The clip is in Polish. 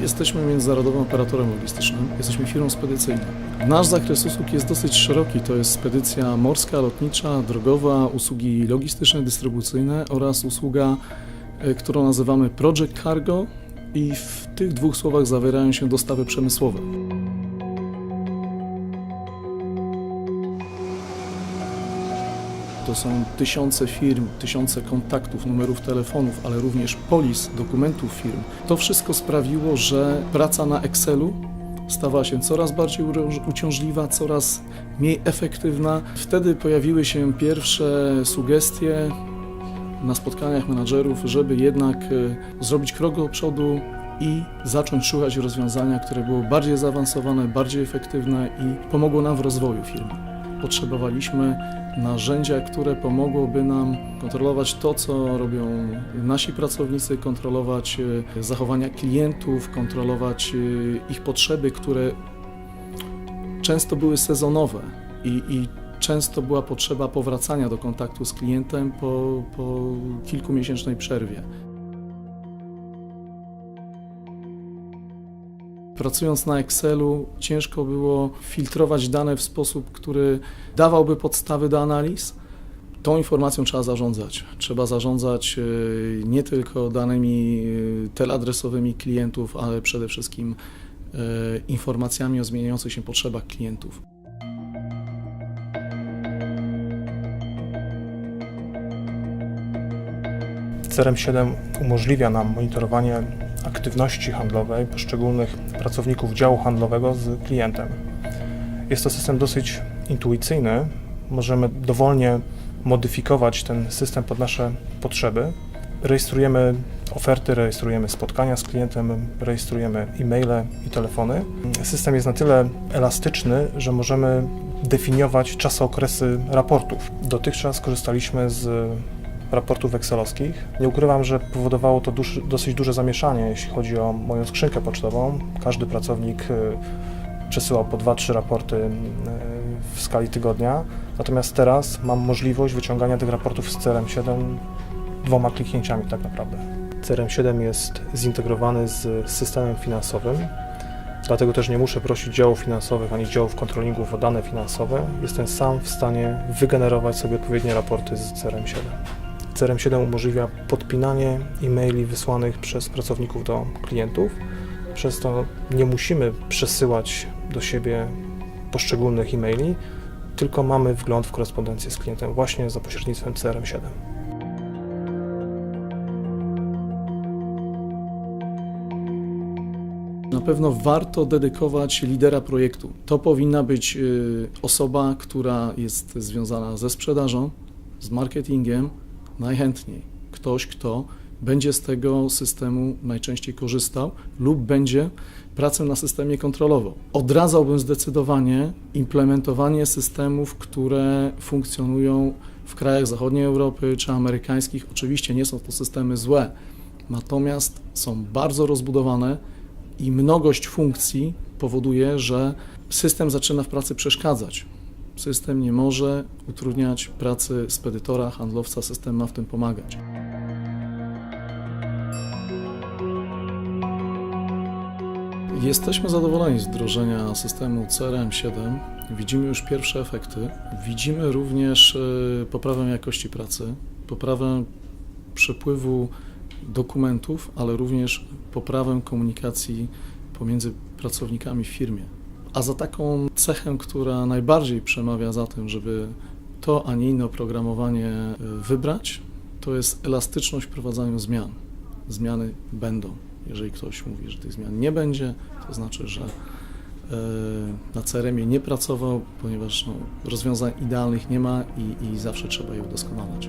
Jesteśmy międzynarodowym operatorem logistycznym, jesteśmy firmą spedycyjną. Nasz zakres usług jest dosyć szeroki, to jest spedycja morska, lotnicza, drogowa, usługi logistyczne, dystrybucyjne oraz usługa, e, którą nazywamy Project Cargo i w tych dwóch słowach zawierają się dostawy przemysłowe. To są tysiące firm, tysiące kontaktów, numerów telefonów, ale również polis, dokumentów firm. To wszystko sprawiło, że praca na Excelu stawała się coraz bardziej uciążliwa, coraz mniej efektywna. Wtedy pojawiły się pierwsze sugestie na spotkaniach menadżerów, żeby jednak e, zrobić krok do przodu i zacząć szukać rozwiązania, które było bardziej zaawansowane, bardziej efektywne i pomogło nam w rozwoju firmy potrzebowaliśmy narzędzia, które pomogłoby nam kontrolować to, co robią nasi pracownicy, kontrolować e, zachowania klientów, kontrolować e, ich potrzeby, które często były sezonowe i, i często była potrzeba powracania do kontaktu z klientem po, po kilkumiesięcznej przerwie. Pracując na Excelu, ciężko było filtrować dane w sposób, który dawałby podstawy do analiz. Tą informacją trzeba zarządzać. Trzeba zarządzać e, nie tylko danymi e, teleadresowymi klientów, ale przede wszystkim e, informacjami o zmieniających się potrzebach klientów. CRM7 umożliwia nam monitorowanie aktywności handlowej poszczególnych pracowników działu handlowego z klientem. Jest to system dosyć intuicyjny. Możemy dowolnie modyfikować ten system pod nasze potrzeby. Rejestrujemy oferty, rejestrujemy spotkania z klientem, rejestrujemy e-maile i telefony. System jest na tyle elastyczny, że możemy definiować czasokresy raportów. Dotychczas korzystaliśmy z raportów excelowskich. Nie ukrywam, że powodowało to dosyć duże zamieszanie, jeśli chodzi o moją skrzynkę pocztową. Każdy pracownik y, przesyłał po 2-3 raporty y, w skali tygodnia. Natomiast teraz mam możliwość wyciągania tych raportów z CRM7 dwoma kliknięciami tak naprawdę. CRM7 jest zintegrowany z systemem finansowym, dlatego też nie muszę prosić działów finansowych ani działów kontrolingów o dane finansowe. Jestem sam w stanie wygenerować sobie odpowiednie raporty z CRM7. CRM7 umożliwia podpinanie e-maili wysłanych przez pracowników do klientów. Przez to nie musimy przesyłać do siebie poszczególnych e-maili, tylko mamy wgląd w korespondencję z klientem właśnie za pośrednictwem CRM7. Na pewno warto dedykować lidera projektu. To powinna być y, osoba, która jest związana ze sprzedażą, z marketingiem, najchętniej. Ktoś, kto będzie z tego systemu najczęściej korzystał lub będzie pracę na systemie kontrolował. Odradzałbym zdecydowanie implementowanie systemów, które funkcjonują w krajach zachodniej Europy czy amerykańskich. Oczywiście nie są to systemy złe, natomiast są bardzo rozbudowane i mnogość funkcji powoduje, że system zaczyna w pracy przeszkadzać. System nie może utrudniać pracy spedytora, handlowca, system ma w tym pomagać. Jesteśmy zadowoleni z wdrożenia systemu CRM7. Widzimy już pierwsze efekty. Widzimy również e, poprawę jakości pracy, poprawę przepływu dokumentów, ale również poprawę komunikacji pomiędzy pracownikami w firmie. A za taką cechę, która najbardziej przemawia za tym, żeby to, a nie inne oprogramowanie e, wybrać, to jest elastyczność w wprowadzaniu zmian. Zmiany będą. Jeżeli ktoś mówi, że tych zmian nie będzie, to znaczy, że e, na CRM-ie nie pracował, ponieważ no, rozwiązań idealnych nie ma i, i zawsze trzeba je udoskonalać.